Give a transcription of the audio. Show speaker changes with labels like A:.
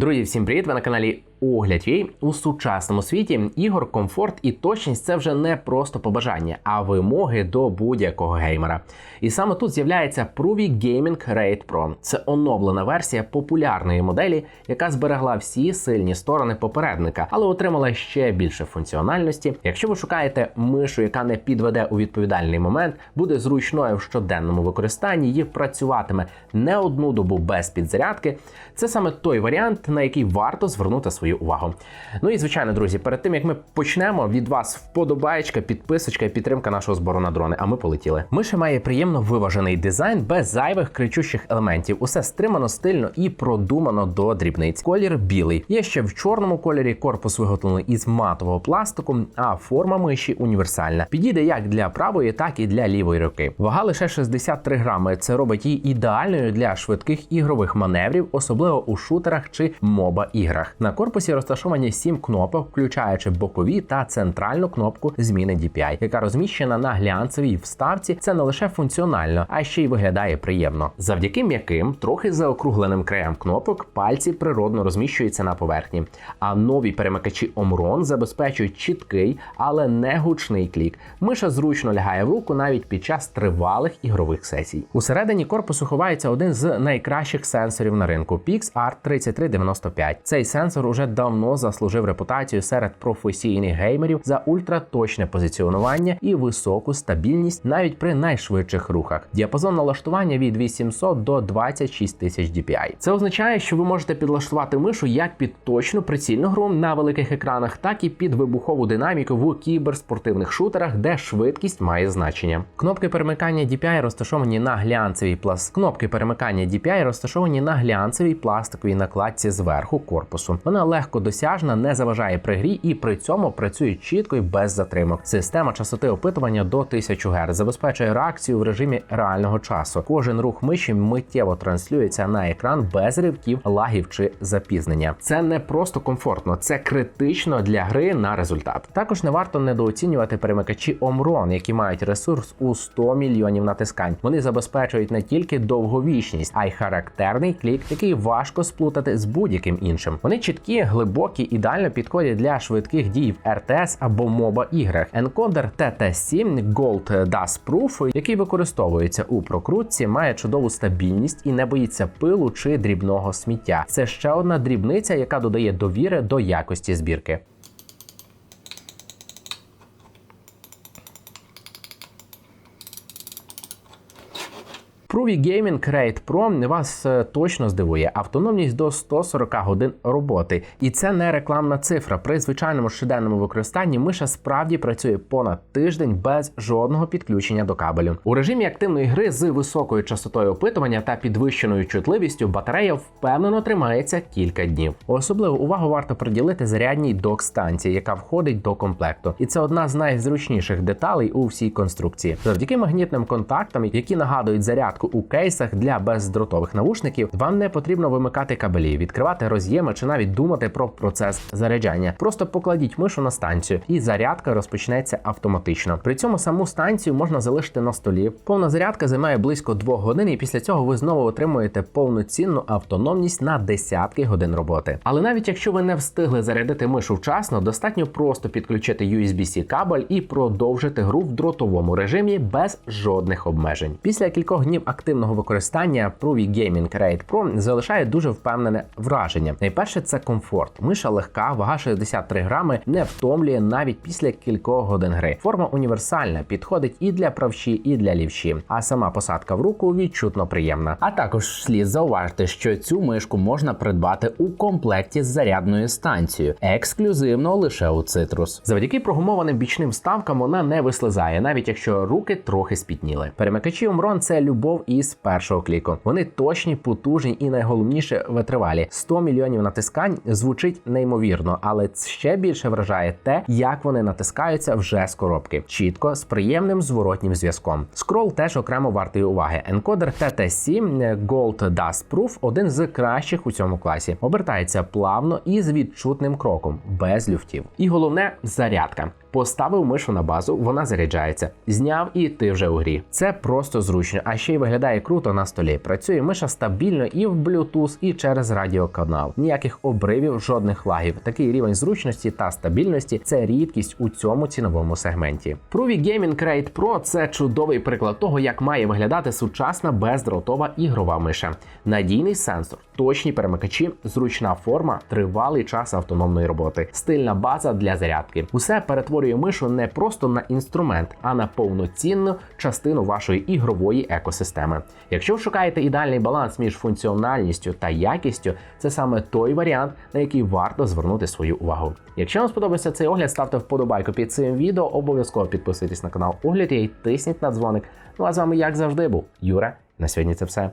A: Друзі, всім привіт! Ви на каналі Огляд UA. у сучасному світі ігор, комфорт і точність це вже не просто побажання, а вимоги до будь-якого геймера. І саме тут з'являється Pruvi Gaming Raid Pro. Це оновлена версія популярної моделі, яка зберегла всі сильні сторони попередника, але отримала ще більше функціональності. Якщо ви шукаєте мишу, яка не підведе у відповідальний момент, буде зручною в щоденному використанні і працюватиме не одну добу без підзарядки. Це саме той варіант, на який варто звернути свою увагу. Ну і звичайно, друзі, перед тим як ми почнемо від вас вподобаєчка, підписочка і підтримка нашого збору на дрони. А ми полетіли. Миша має приємно виважений дизайн без зайвих кричущих елементів. Усе стримано, стильно і продумано до дрібниць. Колір білий. Є ще в чорному кольорі. Корпус виготовлений із матового пластику, а форма миші універсальна. Підійде як для правої, так і для лівої руки. Вага лише 63 грами. Це робить її ідеальною для швидких ігрових маневрів, особливо у шутерах чи моба іграх. На корпусі розташовані 7 кнопок, включаючи бокові та центральну кнопку зміни DPI, яка розміщена на глянцевій вставці. Це не лише функціонально, а ще й виглядає приємно. Завдяки м'яким, трохи заокругленим краям кнопок, пальці природно розміщуються на поверхні. А нові перемикачі Omron забезпечують чіткий, але не гучний клік. Миша зручно лягає в руку навіть під час тривалих ігрових сесій. Усередині корпусу ховається один з найкращих сенсорів на ринку PixArt 3395. Цей сенсор уже давно заслужив репутацію серед професійних геймерів за ультраточне позиціонування і високу стабільність навіть при найшвидших рухах. Діапазон налаштування від 800 до 26 тисяч DPI. Це означає, що ви можете підлаштувати мишу як під точну прицільну гру на великих екранах, так і під вибухову динаміку в кіберспортивних шутерах, де швидкість має значення. Кнопки перемикання DPI розташовані на глянцевій пласт. Кнопки перемикання DPI розташовані на глянцевій пластиковій накладці зверху корпусу. Вона легко досяжна, не заважає при грі і при цьому працює чітко і без затримок. Система частоти опитування до 1000 Гц забезпечує реакцію в режимі реального часу. Кожен рух миші миттєво транслюється на екран без ривків, лагів чи запізнення. Це не просто комфортно, це критично для гри на результат. Також не варто недооцінювати перемикачі Omron, які мають ресурс у 100 мільйонів натискань. Вони забезпечують не тільки довговічність, а й характерний клік, який важко сплутати з будь-яким іншим. Вони чіткі, глибокі, ідеально підходять для швидких дій в RTS або моба іграх. Енкодер TT7 Gold Dust Proof, який використовується у прокрутці, має чудову стабільність і не боїться пилу чи дрібного сміття. Це ще одна дрібниця, яка додає довіри до якості збірки. Pruvi Gaming Raid Pro вас е, точно здивує. Автономність до 140 годин роботи. І це не рекламна цифра. При звичайному щоденному використанні миша справді працює понад тиждень без жодного підключення до кабелю. У режимі активної гри з високою частотою опитування та підвищеною чутливістю батарея впевнено тримається кілька днів. Особливу увагу варто приділити зарядній док-станції, яка входить до комплекту. І це одна з найзручніших деталей у всій конструкції. Завдяки магнітним контактам, які нагадують зарядку у кейсах для бездротових навушників, вам не потрібно вимикати кабелі, відкривати роз'єми чи навіть думати про процес заряджання. Просто покладіть мишу на станцію, і зарядка розпочнеться автоматично. При цьому саму станцію можна залишити на столі. Повна зарядка займає близько 2 годин, і після цього ви знову отримуєте повноцінну автономність на десятки годин роботи. Але навіть якщо ви не встигли зарядити мишу вчасно, достатньо просто підключити USB-C кабель і продовжити гру в дротовому режимі без жодних обмежень. Після кількох днів активного використання Pruvi Gaming Raid Pro залишає дуже впевнене враження. Найперше це комфорт. Миша легка, вага 63 грами, не втомлює навіть після кількох годин гри. Форма універсальна, підходить і для правші, і для лівші. А сама посадка в руку відчутно приємна. А також слід зауважити, що цю мишку можна придбати у комплекті з зарядною станцією, ексклюзивно лише у Citrus. Завдяки прогумованим бічним вставкам вона не вислизає, навіть якщо руки трохи спітніли. Перемикачі Omron – це любов із першого кліку. Вони точні, потужні і найголовніше витривалі. 100 мільйонів натискань звучить неймовірно, але ще більше вражає те, як вони натискаються вже з коробки. Чітко з приємним зворотнім зв'язком. Скрол теж окремо вартий уваги. Енкодер TT7 Gold Dust Proof один з кращих у цьому класі. Обертається плавно і з відчутним кроком, без люфтів. І головне зарядка. Поставив мишу на базу, вона заряджається. Зняв і ти вже у грі. Це просто зручно, а ще й виглядає круто на столі. Працює миша стабільно і в Bluetooth, і через радіоканал. Ніяких обривів, жодних лагів. Такий рівень зручності та стабільності це рідкість у цьому ціновому сегменті. Pruvi Gaming Crate Pro – це чудовий приклад того, як має виглядати сучасна бездротова ігрова миша. Надійний сенсор, точні перемикачі, зручна форма, тривалий час автономної роботи, стильна база для зарядки. Усе перетворює мишу не просто на інструмент, а на повноцінну частину вашої ігрової екосистеми. Якщо ви шукаєте ідеальний баланс між функціональністю та якістю, це саме той варіант, на який варто звернути свою увагу. Якщо вам сподобався цей огляд, ставте вподобайку під цим відео, обов'язково підписуйтесь на канал Огляд і тисніть на дзвоник. Ну а з вами, як завжди, був Юра. На сьогодні це все.